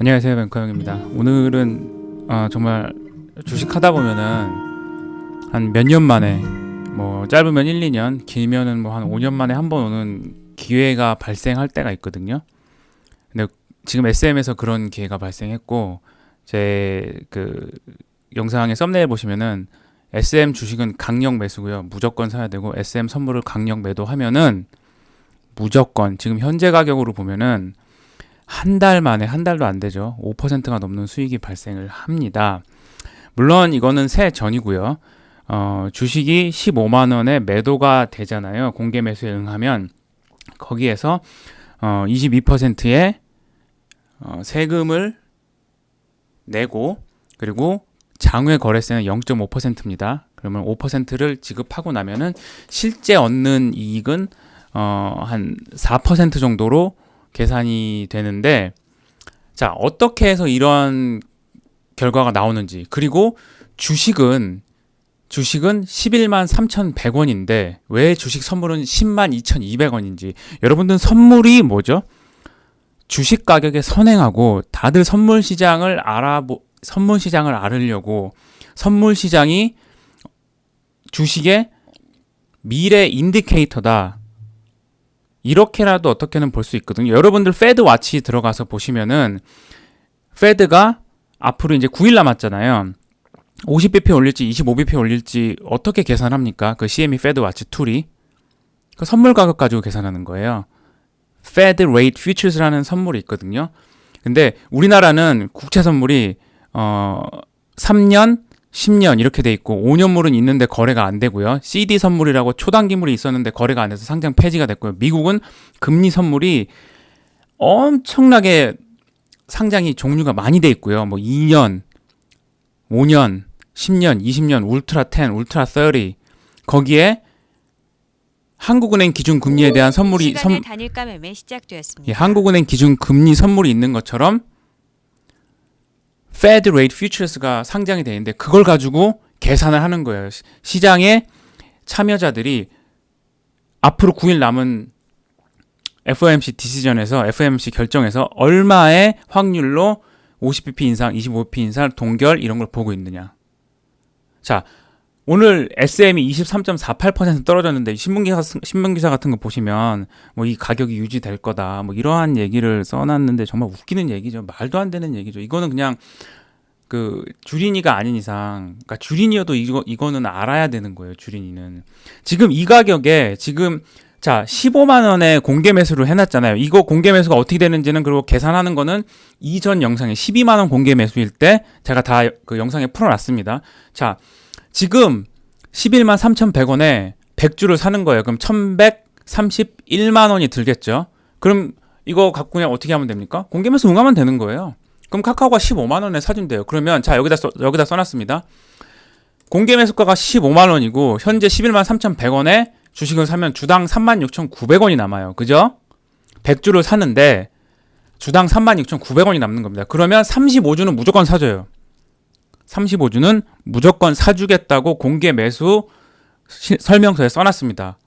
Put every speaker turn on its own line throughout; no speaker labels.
안녕하세요 뱅커형입니다. 오늘은 어, 정말 주식하다 보면은 한 몇 년 만에 뭐 짧으면 1, 2년, 길면은 뭐 한 5년 만에 한 번 오는 기회가 발생할 때가 있거든요. 근데 지금 SM에서 그런 기회가 발생했고 제 그 영상의 썸네일 보시면은 SM 주식은 강력 매수고요. 무조건 사야 되고 SM 선물을 강력 매도하면은 무조건 지금 현재 가격으로 보면은 한 달 만에 한 달도 안 되죠. 5%가 넘는 수익이 발생을 합니다. 물론 이거는 새 전이고요. 어, 주식이 15만 원에 매도가 되잖아요. 공개 매수에 응하면 거기에서 어, 22%의 어, 세금을 내고 그리고 장외 거래세는 0.5%입니다. 그러면 5%를 지급하고 나면은 실제 얻는 이익은 어, 한 4% 정도로 계산이 되는데 자 어떻게 해서 이런 결과가 나오는지 그리고 주식은 주식은 11만 3,100원인데 왜 주식 선물은 10만 2,200원인지 여러분들 선물이 뭐죠? 주식 가격에 선행하고 다들 선물 시장을 알아보 선물 시장을 알으려고 선물 시장이 주식의 미래 인디케이터다. 이렇게라도 어떻게는 볼 수 있거든요. 여러분들 페드 와치 들어가서 보시면은 페드가 앞으로 이제 9일 남았잖아요. 50bp 올릴지 25bp 올릴지 어떻게 계산합니까? 그 CME 페드 와치 툴이 그 선물 가격 가지고 계산하는 거예요. Fed Rate Futures라는 선물이 있거든요. 근데 우리나라는 국채 선물이 어 3년, 10년 이렇게 돼 있고 5년물은 있는데 거래가 안 되고요. CD 선물이라고 초단기물이 있었는데 거래가 안 돼서 상장 폐지가 됐고요. 미국은 금리 선물이 엄청나게 상장이 종류가 많이 돼 있고요. 뭐 2년, 5년, 10년, 20년, 울트라 10, 울트라 30 거기에 한국은행 기준 금리에 대한 선물이 선,
단일가 매매 시작되었습니다.
예, 한국은행 기준 금리 선물이 있는 것처럼 Fed Rate Futures가 상장이 돼 있는데 그걸 가지고 계산을 하는 거예요. 시- 시장의 참여자들이 앞으로 9일 남은 FOMC 디시전에서 FOMC 결정에서 얼마의 확률로 50bp 인상, 25bp 인상, 동결 이런 걸 보고 있느냐. 자, 오늘 SM이 23.48% 떨어졌는데 신문 기사 신문 기사 같은 거 보시면 뭐 이 가격이 유지될 거다 뭐 이러한 얘기를 써놨는데 정말 웃기는 얘기죠. 말도 안 되는 얘기죠. 이거는 그냥 그 주린이가 아닌 이상 그러니까 주린이어도 이거 이거는 알아야 되는 거예요 주린이는. 지금 이 가격에 지금 자 15만 원에 공개 매수를 해놨잖아요. 이거 공개 매수가 어떻게 되는지는 그리고 계산하는 거는 이전 영상에 12만 원 공개 매수일 때 제가 다 그 영상에 풀어놨습니다. 자 지금 11만 3,100원에 100주를 사는 거예요. 그럼 1,131만 원이 들겠죠. 그럼 이거 갖고 그냥 어떻게 하면 됩니까? 공개매수 응하면 되는 거예요. 그럼 카카오가 15만 원에 돼요. 그러면 자 여기다 써, 여기다 써놨습니다. 공개 매수가가 15만 원이고 현재 11만 3,100원에 주식을 사면 주당 36,900원이 남아요. 그죠? 100주를 사는데 주당 36,900원이 남는 겁니다. 그러면 35주는 무조건 사줘요. 35주는 무조건 사주겠다고 공개 매수 시- 설명서에 써놨습니다.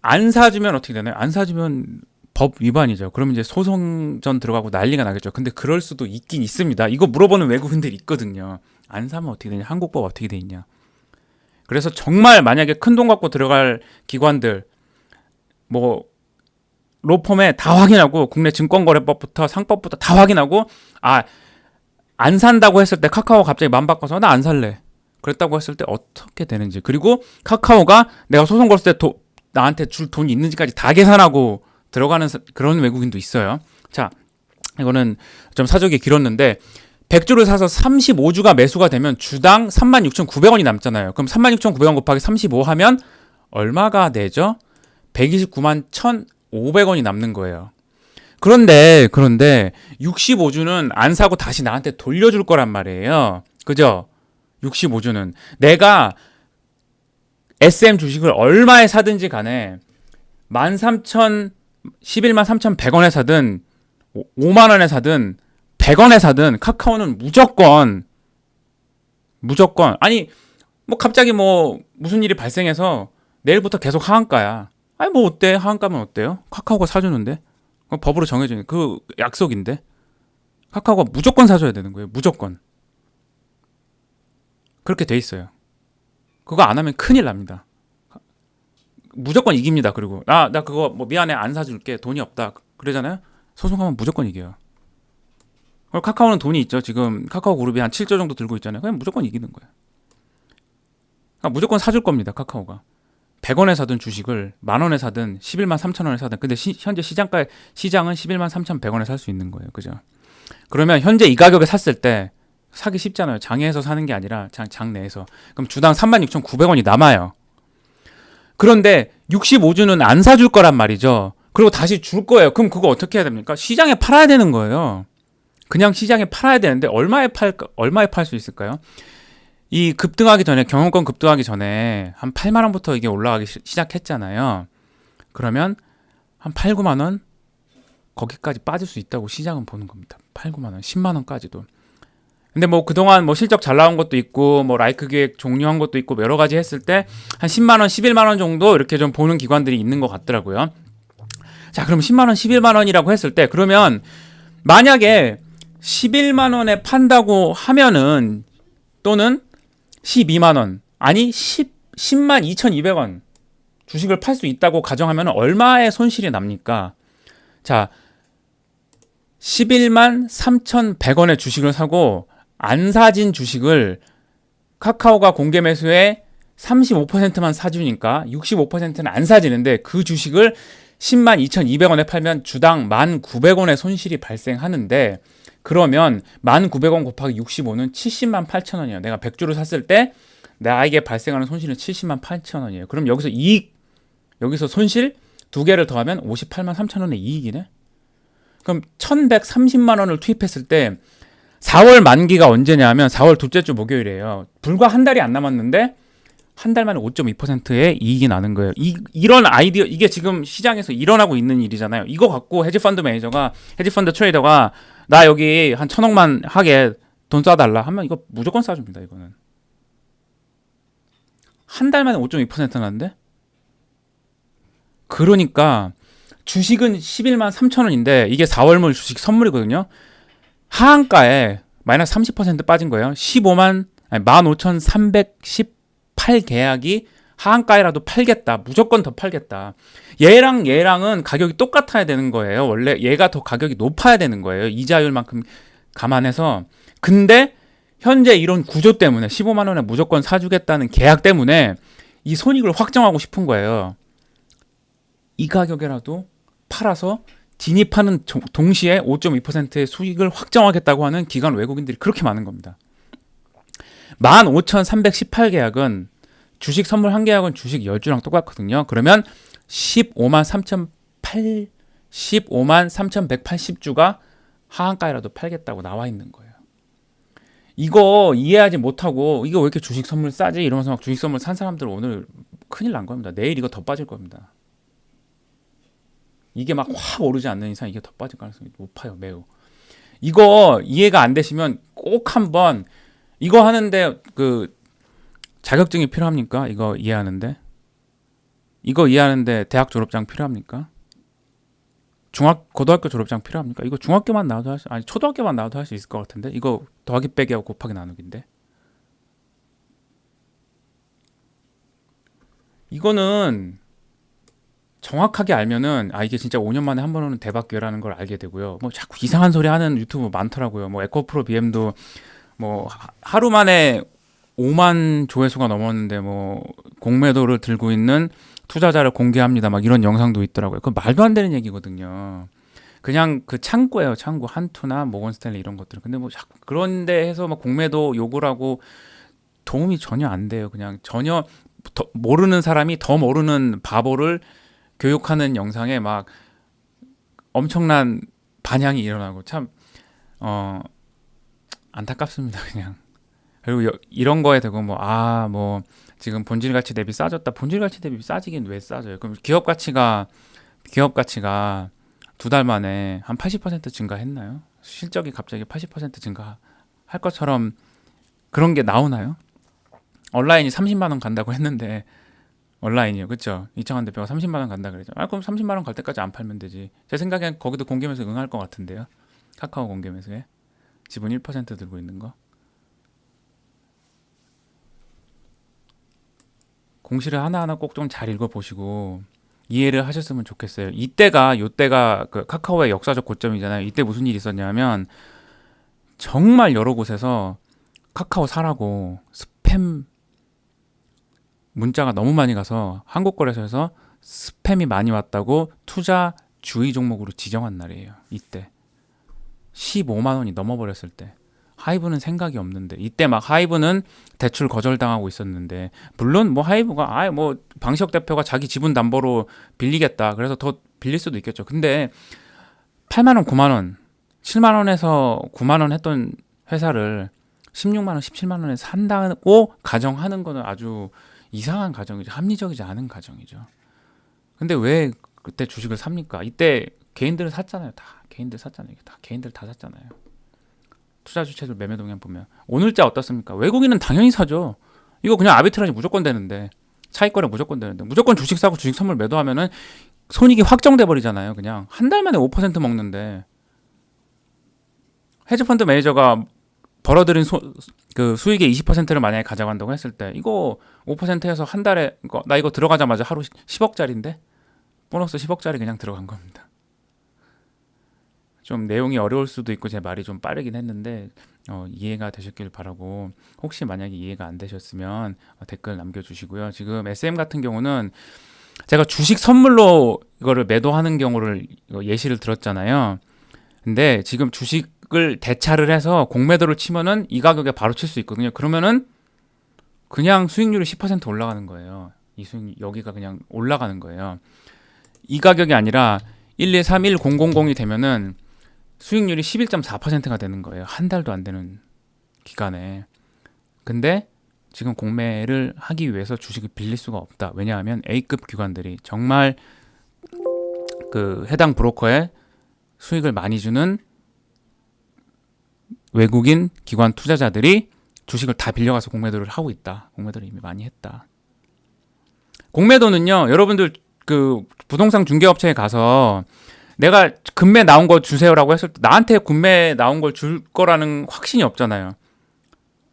안 사주면 어떻게 되나요? 안 사주면 법 위반이죠. 그러면 이제 소송전 들어가고 난리가 나겠죠. 근데 그럴 수도 있긴 있습니다. 이거 물어보는 외국인들이 있거든요. 안 사면 어떻게 되냐? 한국법 어떻게 돼 있냐? 그래서 정말 만약에 큰 돈 갖고 들어갈 기관들 뭐 로펌에 다 확인하고 국내 증권거래법부터 상법부터 다 확인하고 아 안 산다고 했을 때 카카오 갑자기 맘 바꿔서 나 안 살래. 그랬다고 했을 때 어떻게 되는지 그리고 카카오가 내가 소송 걸었을 때 도, 나한테 줄 돈이 있는지까지 다 계산하고 들어가는 사- 그런 외국인도 있어요. 자, 이거는 좀 사족이 길었는데 100주를 사서 35주가 매수가 되면 주당 36,900원이 남잖아요. 그럼 36,900원 곱하기 35 하면 얼마가 되죠? 129만 1,500원이 남는 거예요. 그런데 그런데 65주는 안 사고 다시 나한테 돌려줄 거란 말이에요. 그죠? 65주는 내가 SM 주식을 얼마에 사든지 간에 13,000 11만 3,100원에 사든 5만 원에 사든 100원에 사든 카카오는 무조건 무조건 아니 뭐 갑자기 뭐 무슨 일이 발생해서 내일부터 계속 하한가야. 아니 뭐 어때? 하한가면 어때요? 카카오가 사주는데. 그건 법으로 정해진 그 약속인데 카카오가 무조건 사줘야 되는 거예요. 무조건. 그렇게 돼 있어요. 그거 안 하면 큰일 납니다. 무조건 이깁니다. 그리고 나나 그거 뭐 미안해 안 사줄게 돈이 없다 그러잖아요. 소송하면 무조건 이겨요. 그리고 카카오는 돈이 있죠. 지금 카카오 그룹이 한 7조 정도 들고 있잖아요. 그냥 무조건 이기는 거예요. 그러니까 무조건 사줄 겁니다. 카카오가. 100원에 사든 주식을 만 원에 사든 11만 3천 원에 사든 근데 시- 현재 시장가 시장은 11만 3천 100원에 살 수 있는 거예요. 그죠? 그러면 현재 이 가격에 샀을 때 사기 쉽잖아요. 장에서 사는 게 아니라 장, 장 내에서. 그럼 주당 36,900원이 남아요. 그런데 65주는 안 사줄 거란 말이죠. 그리고 다시 줄 거예요. 그럼 그거 어떻게 해야 됩니까? 시장에 팔아야 되는 거예요. 그냥 시장에 팔아야 되는데 얼마에 팔 얼마에 팔 수 있을까요? 이 급등하기 전에 경영권 급등하기 전에 한 8만 원부터 이게 올라가기 시- 시작했잖아요. 그러면 한 8, 9만 원 거기까지 빠질 수 있다고 시장은 보는 겁니다. 8, 9만 원, 10만 원까지도. 근데 뭐 그동안 뭐 실적 잘 나온 것도 있고 뭐 라이크 기획 종료한 것도 있고 뭐 여러 가지 했을 때 한 10만 원, 11만 원 정도 이렇게 좀 보는 기관들이 있는 것 같더라고요. 자, 그럼 10만 원, 11만 원이라고 했을 때 그러면 만약에 11만 원에 판다고 하면은 또는 12만 원 아니 10 10만 2,200원 주식을 팔 수 있다고 가정하면 얼마의 손실이 납니까? 자, 11만 3,100원의 주식을 사고 안 사진 주식을 카카오가 공개 매수에 35%만 사주니까 65%는 안 사지는데 그 주식을 10만 2,200원에 팔면 주당 1,900원의 손실이 발생하는데 그러면 1,900원 곱하기 65는 70만 8천 원이에요. 내가 100주를 샀을 때 나에게 발생하는 손실은 70만 8천 원이에요. 그럼 여기서 이익, 여기서 손실 두 개를 더하면 58만 3천 원의 이익이네. 그럼 1,130만 원을 투입했을 때 4월 만기가 언제냐면 4월 둘째 주 목요일이에요. 불과 한 달이 안 남았는데 한 달 만에 5.2%의 이익이 나는 거예요. 이, 이런 아이디어 이게 지금 시장에서 일어나고 있는 일이잖아요. 이거 갖고 헤지펀드 매니저가 헤지펀드 트레이더가 나 여기 한 천억만 하게 돈 쏴달라 하면 이거 무조건 쏴줍니다. 이거는 한 달 만에 5.2% 나는데 그러니까 주식은 11만 3천 원인데 이게 4월물 주식 선물이거든요. 하한가에 마이너스 30% 빠진 거예요. 15만 아니 15,318 계약이 하한가에라도 팔겠다. 무조건 더 팔겠다. 얘랑 얘랑은 가격이 똑같아야 되는 거예요. 원래 얘가 더 가격이 높아야 되는 거예요. 이자율만큼 감안해서. 근데 현재 이런 구조 때문에 15만 원에 무조건 사주겠다는 계약 때문에 이 손익을 확정하고 싶은 거예요. 이 가격에라도 팔아서 진입하는 조- 동시에 5.2%의 수익을 확정하겠다고 하는 기관 외국인들이 그렇게 많은 겁니다. 15,318계약은 주식 선물 한 계약은 주식 10주랑 똑같거든요. 그러면 15만 3,008 15만 3,180주가 하한가에라도 팔겠다고 나와 있는 거예요. 이거 이해하지 못하고 이거 왜 이렇게 주식 선물 싸지 이러면서 막 주식 선물 산 사람들 오늘 큰일 난 겁니다. 내일 이거 더 빠질 겁니다. 이게 막 확 오르지 않는 이상 이게 더 빠질 가능성이 높아요, 매우. 이거 이해가 안 되시면 꼭 한번 이거 하는데 그 자격증이 필요합니까? 이거 이해하는데 이거 이해하는데 대학 졸업장 필요합니까? 중학 고등학교 졸업장 필요합니까? 이거 중학교만 나와도 할 수, 아니 초등학교만 나와도 할 수 있을 것 같은데 이거 더하기 빼기하고 곱하기 나누기인데 이거는 정확하게 알면은 아 이게 진짜 5년 만에 한 번 오는 대박 기회라는 걸 알게 되고요. 뭐 자꾸 이상한 소리 하는 유튜브 많더라고요. 뭐 에코프로 BM도 뭐 하- 하루 만에 5만 조회수가 넘었는데 뭐 공매도를 들고 있는 투자자를 공개합니다. 막 이런 영상도 있더라고요. 그건 말도 안 되는 얘기거든요. 그냥 그 창구예요, 창구. 한투나 모건스탠리 이런 것들. 근데 뭐 자꾸 그런데 해서 막 공매도 요구를 하고 도움이 전혀 안 돼요. 그냥 전혀 더 모르는 사람이 더 모르는 바보를 교육하는 영상에 막 엄청난 반향이 일어나고 참 어 안타깝습니다 그냥 그리고 여- 이런 거에 대고 뭐 아 뭐 지금 본질 가치 대비 싸졌다 본질 가치 대비 싸지긴 왜 싸져요 그럼 기업 가치가 기업 가치가 두 달 만에 한 80% 증가했나요 실적이 갑자기 80% 증가할 것처럼 그런 게 나오나요 온라인이 30만 원 간다고 했는데 온라인이요, 그렇죠? 이창환 대표가 30만 원 간다 그랬죠. 아 그럼 30만 원 갈 때까지 안 팔면 되지. 제 생각엔 거기도 공개매수 응할 것 같은데요. 카카오 공개매수에 지분 1% 들고 있는 거. 공시를 하나하나 꼭 좀 잘 읽어보시고 이해를 하셨으면 좋겠어요. 이때가 요때가 그 카카오의 역사적 고점이잖아요. 이때 무슨 일이 있었냐면 정말 여러 곳에서 카카오 사라고 스팸 문자가 너무 많이 가서 한국 거래소에서 스팸이 많이 왔다고 투자 주의 종목으로 지정한 날이에요. 이때 15만 원이 넘어버렸을 때 하이브는 생각이 없는데 이때 막 하이브는 대출 거절당하고 있었는데 물론 뭐 하이브가 아예 뭐 방시혁 대표가 자기 지분 담보로 빌리겠다 그래서 더 빌릴 수도 있겠죠. 근데 8만 원, 9만 원, 7만 원에서 9만 원 했던 회사를 16만 원, 17만 원에 산다고 가정하는 거는 아주 이상한 가정이죠. 합리적이지 않은 가정이죠. 근데 왜 그때 주식을 삽니까? 이때 개인들은 샀잖아요. 다 개인들 샀잖아요. 다 개인들 다 샀잖아요. 투자 주체들 매매 동향 보면 오늘자 어떻습니까? 외국인은 당연히 사죠. 이거 그냥 아비트라지 무조건 되는데 차익거래 무조건 되는데 무조건 주식 사고 주식 선물 매도하면은 손익이 확정돼 버리잖아요. 그냥 한 달 만에 5% 먹는데 헤지펀드 매니저가 벌어들인 소, 그 수익의 20%를 만약에 가져간다고 했을 때 이거 5%에서 한 달에 이거, 나 이거 들어가자마자 하루 10억짜리인데 보너스 10억짜리 그냥 들어간 겁니다. 좀 내용이 어려울 수도 있고 제 말이 좀 빠르긴 했는데 어, 이해가 되셨길 바라고 혹시 만약에 이해가 안 되셨으면 어, 댓글 남겨주시고요. 지금 SM 같은 경우는 제가 주식 선물로 이거를 매도하는 경우를 예시를 들었잖아요. 근데 지금 주식을 대차를 해서 공매도를 치면은 이 가격에 바로 칠 수 있거든요. 그러면은 그냥 수익률이 10% 올라가는 거예요. 이 수익 여기가 그냥 올라가는 거예요. 이 가격이 아니라 1, 2, 3, 1, 0, 0, 0이 되면은 수익률이 11.4%가 되는 거예요. 한 달도 안 되는 기간에. 근데 지금 공매를 하기 위해서 주식을 빌릴 수가 없다. 왜냐하면 A급 기관들이 정말 그 해당 브로커에 수익을 많이 주는 외국인 기관 투자자들이 주식을 다 빌려가서 공매도를 하고 있다. 공매도를 이미 많이 했다. 공매도는요, 여러분들 그 부동산 중개업체에 가서 내가 금매 나온 거 주세요라고 했을 때 나한테 금매 나온 걸 줄 거라는 확신이 없잖아요.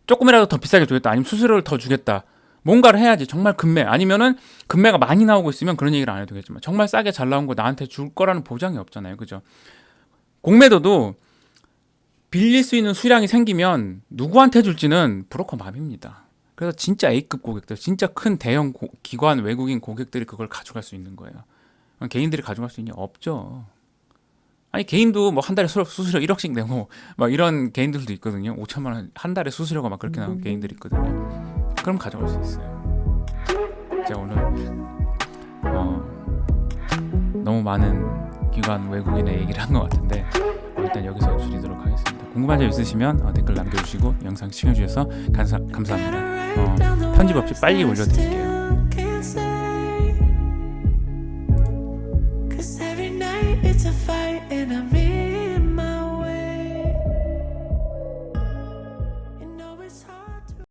조금이라도 더 비싸게 주겠다. 아니면 수수료를 더 주겠다. 뭔가를 해야지. 정말 금매. 아니면은 금매가 많이 나오고 있으면 그런 얘기를 안 해도 되겠지만 정말 싸게 잘 나온 거 나한테 줄 거라는 보장이 없잖아요. 그죠? 공매도도 빌릴 수 있는 수량이 생기면 누구한테 줄지는 브로커 맘입니다. 그래서 진짜 A급 고객들, 진짜 큰 대형 고- 기관 외국인 고객들이 그걸 가져갈 수 있는 거예요. 개인들이 가져갈 수 있냐 없죠. 아니 개인도 뭐 한 달에 수- 수수료 1억씩 내고 막 이런 개인들도 있거든요. 5천만 원 한 달에 수수료가 막 그렇게 나오는 개인들이 있거든요. 그럼 가져갈 수 있어요. 제가 오늘 어, 너무 많은 기관 외국인의 얘기를 한 것 같은데 어, 일단 여기서 줄이도록 하겠습니다. 궁금한 점 있으시면 어, 댓글 남겨주시고 영상 시청해주셔서 감사, 감사 합니다. 어, 편집 없이 빨리 올려드릴게요.